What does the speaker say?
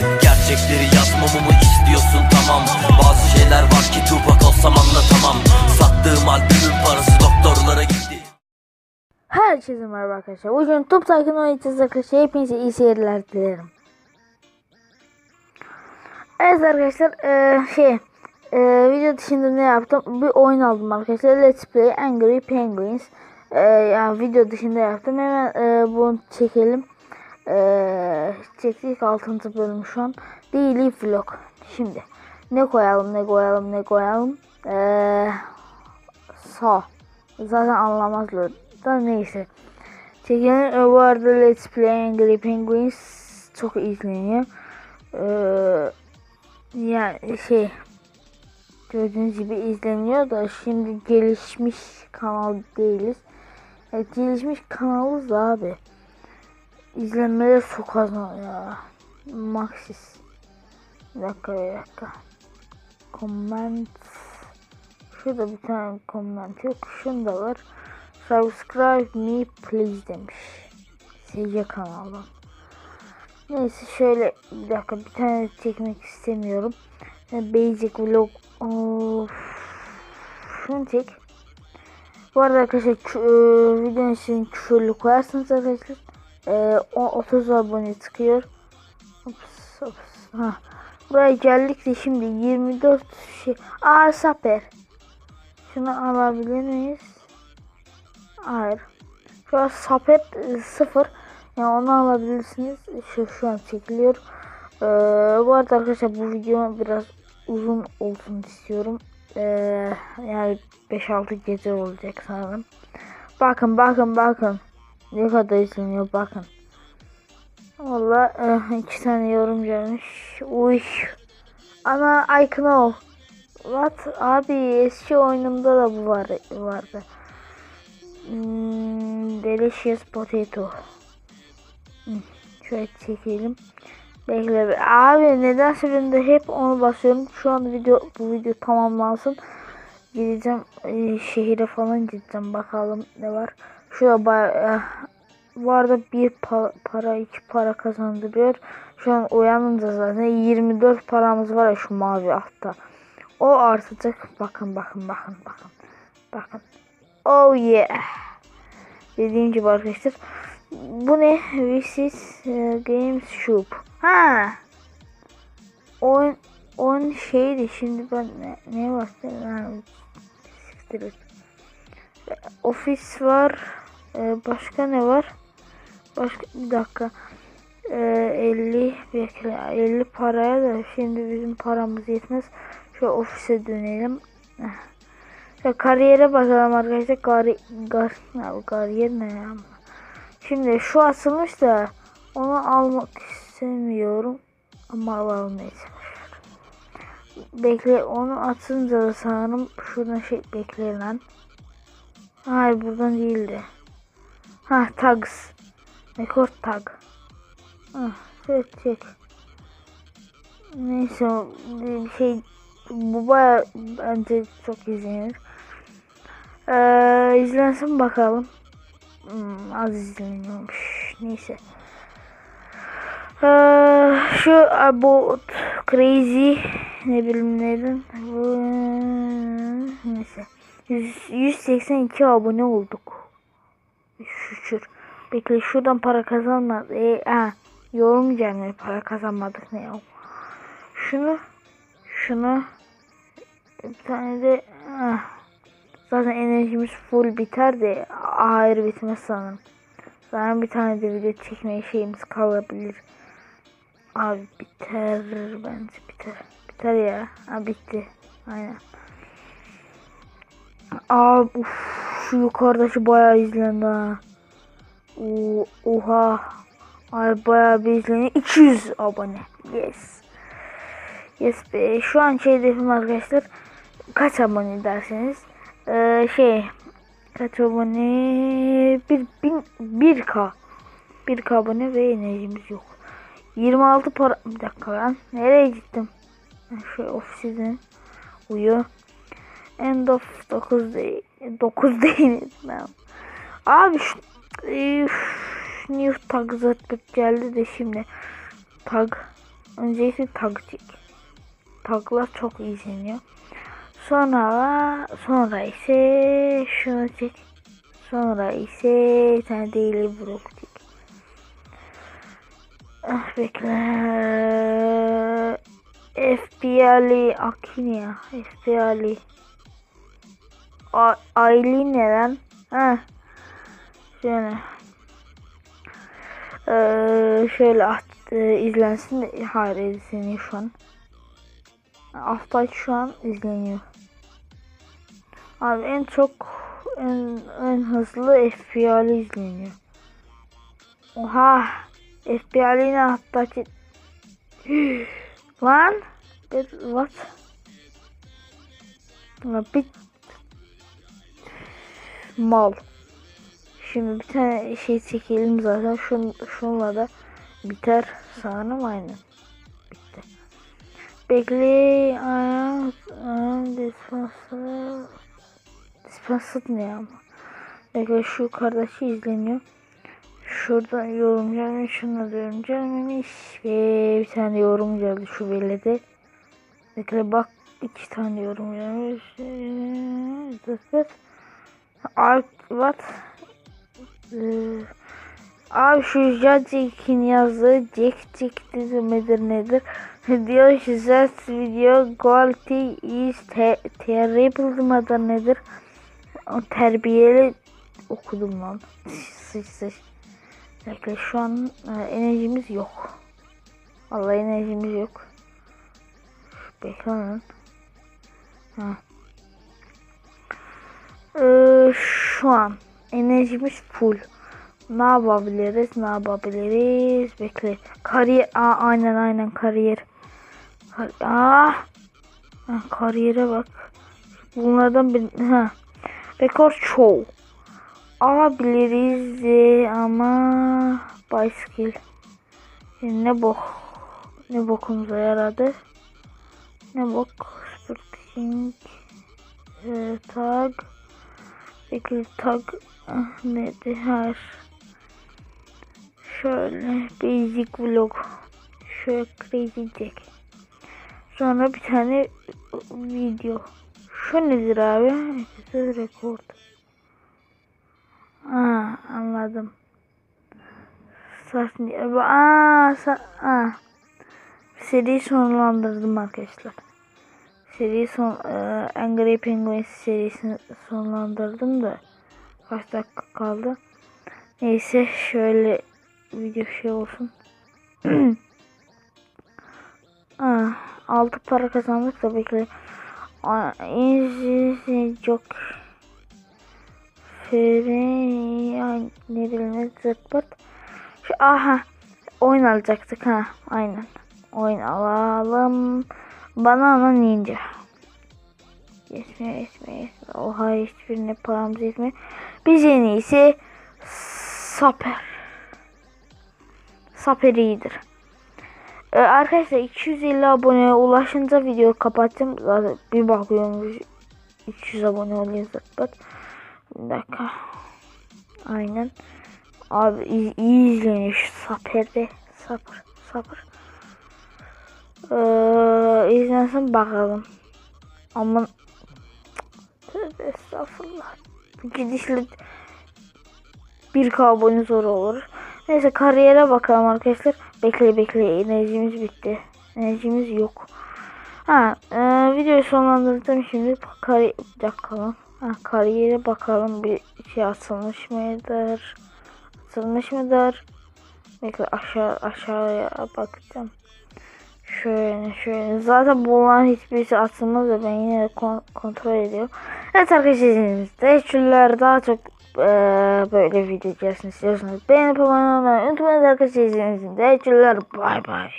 Gerçekleri yazmamamı istiyorsun tamam Bazı şeyler var ki Tupac olsam anlatamam Sattığım albümün parası doktorlara gitti Herkese merhaba arkadaşlar. Bugün Top Tycoon oynayacağız arkadaşlar. Hepinize iyi seyirler dilerim. Evet arkadaşlar eee, şey eee, video dışında ne yaptım? Bir oyun aldım arkadaşlar. Let's Play Angry Penguins. Eee, yani video dışında yaptım. Hemen eee, bunu çekelim. Eee çektik 6. bölüm şu an. Daily Vlog. Şimdi ne koyalım ne koyalım ne koyalım. Eee sağ. Zaten anlamazlar da neyse. Çekelim e, bu arada Let's Play Angry Penguins çok izleniyor. Ee, yani şey gördüğünüz gibi izleniyor da şimdi gelişmiş kanal değiliz. Evet, gelişmiş kanalız abi. İzlenmeler çok az ya. Maxis. Bir dakika bir dakika. Comment. Şurada bir tane comment yok. Şunda var. Subscribe me please demiş. SC kanaldan. Neyse şöyle bir dakika bir tane çekmek istemiyorum. Yani Basic vlog of. Şunu çek. Bu arada arkadaşlar e, videonun için küfürlü koyarsanız arkadaşlar e, o 30 abone çıkıyor. Ops. Ha. Buraya geldik de şimdi 24 şey. Aa saper. Şunu alabilir miyiz? Hayır. Şu an sapet e. Yani onu alabilirsiniz. Şu, şu an çekiliyor. Ee, bu arada arkadaşlar bu video biraz uzun olsun istiyorum. Ee, yani 5-6 gece olacak sanırım. Bakın bakın bakın. Ne kadar izleniyor bakın. Valla e, iki tane yorum gelmiş. Uy. Ana I know. What? Abi eski oyunumda da bu var, vardı. Hmm, delicious potato. Hmm, şöyle çekelim. Bekle. bir- Abi nedense ben de hep onu basıyorum. Şu an video bu video tamamlansın. Gideceğim e, şehire falan gideceğim. Bakalım ne var. Şurada ba- e, bu arada bir pa- para iki para kazandırıyor. Şu an uyanınca zaten 24 paramız var ya şu mavi altta. O artacak. Bakın bakın bakın bakın. Bakın. Oh yeah. Dediğim gibi arkadaşlar. Bu ne? This is uh, Games Shop. Ha. Oyun oyun şeydi şimdi ben ne, ne var? Et. Ofis var. Ee, başka ne var? Başka bir dakika. Ee, 50 bekle 50 paraya da şimdi bizim paramız yetmez. Şu ofise dönelim. Ya kariyere bakalım arkadaşlar. Kari, gar, ya, kariyer ne ya? Şimdi şu açılmış da onu almak istemiyorum. Ama neyse. Bekle onu açınca da sanırım şuradan şey bekle lan. Hayır buradan değildi. Ha tags. Rekord tag. Ah çek. Neyse bir şey bu baya bence çok izlenir. Ee, izlensin bakalım. Hmm, az izleniyormuş. Neyse. Ee, şu about crazy ne bileyim neyden. Bu, neyse. 100, 182 abone olduk. Şükür. Bekle şuradan para kazanmadık. E, ha, yorum gelmedi para kazanmadık ne ya. Şunu şunu bir tane de ah, zaten enerjimiz full biter de hayır bitmez sanırım. Zaten bir tane de video çekmeye şeyimiz kalabilir. Abi biter bence biter. Biter ya. Ha bitti. Aynen. Abi uf, şu yukarıda şu bayağı izlendi ha. Oha. Ay bayağı bir izleniyor. 200 abone. Yes. Yes be. Şu an şey hedefim arkadaşlar. Kaç abone derseniz. Ee, şey. Kaç abone? Bir, bin, 1K. 1K abone ve enerjimiz yok. 26 para. Bir dakika ben. Nereye gittim? Ha, Şu ofisiden uyu. End of 9 değil. 9 değil. Ben. Abi şu üf, new tag zaten geldi de şimdi tag öncelikle taktik. Taglar çok izleniyor. Sonra sonra ise şunu çek. Sonra ise tane daily vlog çek. Ah bekle. FBI'li Akinia. FBI'li. Aylin ne lan? Ha. Şöyle. Ee, şöyle at, e, izlensin. Hayır izleniyor şu an. Hafta şu an izleniyor. Abi en çok en, en hızlı FBI'li izleniyor. Oha. FBI'li ne ki Lan what? Lan bir mal. Şimdi bir tane şey çekelim zaten. Şun, şunla da biter sanırım aynen. Bitti. Bekle. Dispenser. Dispenser ne ama? Bekle şu yukarıdaki izleniyor. Şurada yorum gelmiş. Şuna da yorum gelmemiş. Ve bir tane yorum geldi şu belede. Bekle bak iki tane yorum gelmiş. Art what? Ee, Abi şu Jack'in yazdığı Jack Jack midir nedir? Diyor ki that video quality is te terrible mıdır nedir? Terbiyeli okudum lan. Sıç sıç. Bekle şu an e, enerjimiz yok. Vallahi enerjimiz yok. Bekle lan. Ha. Şu an enerjimiz full. Ne yapabiliriz? Ne yapabiliriz? Bekle. Kariyer. Aa, aynen aynen kariyer. Kar Aa. Ha, kariyere bak. Bunlardan bir ha. Rekor çoğu. Alabiliriz de ama bicycle. Şimdi ne bok. Ne bokumuza yaradı. Ne bok. Spurting. E, tag. Bekle tag. Ah, neydi? Her. Şöyle basic vlog. Şöyle crazy jack. Sonra bir tane video. Şu nedir abi? Episode record. Aa anladım. Saç Aa, sa aa. Seriyi sonlandırdım arkadaşlar. Seri son e, Angry Penguins serisini sonlandırdım da kaç dakika kaldı. Neyse şöyle video şey olsun. Aa, altı para kazandık. Aa, en çok Fere ne bileyim zırt Şu aha oyun alacaktık ha aynen. Oyun alalım. Banana ninja. Yetmiyor yetmiyor yetmiyor. Oha hiçbirine paramız yetmiyor. Biz en iyisi Saper. Saper iyidir. Ee, arkadaşlar 250 aboneye ulaşınca video kapatacağım. Zaten bir bakıyormuş 300 abone oluyor zaten. Bir dakika. Aynen. Abi iyi, iyi izleniyor şu saperde. Sabır. Sabır. Ee, izlensin bakalım. Aman. Tövbe estağfurullah. Gidişli bir abone zor olur. Neyse kariyere bakalım arkadaşlar. Bekle bekle enerjimiz bitti. Enerjimiz yok. Ha, e, videoyu sonlandırdım şimdi. Kari bir dakika lan. Ha, kariyere bakalım bir şey atılmış mıdır? Atılmış mıdır? Bekle aşağı aşağıya bakacağım. Şöyle şöyle. Zaten bunların hiçbirisi atılmaz da ben yine de kon- kontrol ediyorum. Evet arkadaşlar teşekkürler. Daha çok eee, böyle video gelsin istiyorsanız beğenip abone olmayı unutmayın arkadaşlar. Teşekkürler. Bay bay.